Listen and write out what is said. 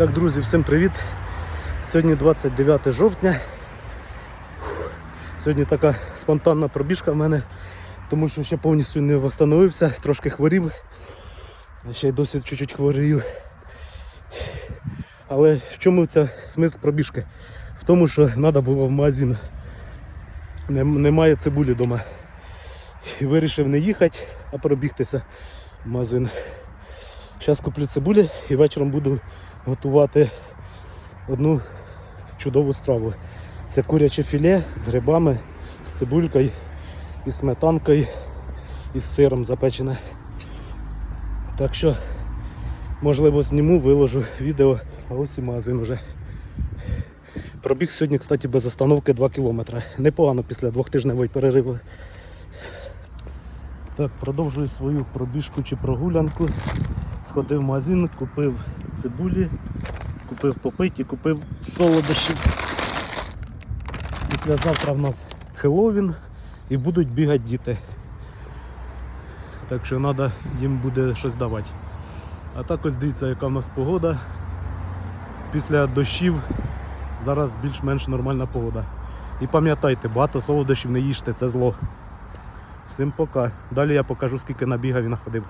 Так, друзі, всім привіт! Сьогодні 29 жовтня. Сьогодні така спонтанна пробіжка в мене, тому що ще повністю не встановився, трошки хворів, ще й досі чуть-чуть хворію. Але в чому це смисл пробіжки? В тому, що треба було в магазин. Немає цибулі вдома. І вирішив не їхати, а пробігтися в магазин. Зараз куплю цибулі і вечором буду готувати одну чудову страву. Це куряче філе з грибами, з цибулькою і сметанкою і з сиром запечене. Так що, можливо, зніму, виложу відео, а ось і магазин вже. Пробіг сьогодні, кстати, без остановки 2 кілометри. Непогано після двохтижневої перериви. Так, продовжую свою пробіжку чи прогулянку. Сходив в магазин, купив цибулі, купив попиті, купив солодощі. Післязавтра в нас Хеллоуін і будуть бігати діти. Так що треба їм буде щось давати. А так ось дивіться, яка в нас погода. Після дощів зараз більш-менш нормальна погода. І пам'ятайте, багато солодощів не їжте, це зло. Всім пока. Далі я покажу, скільки набігав і находив.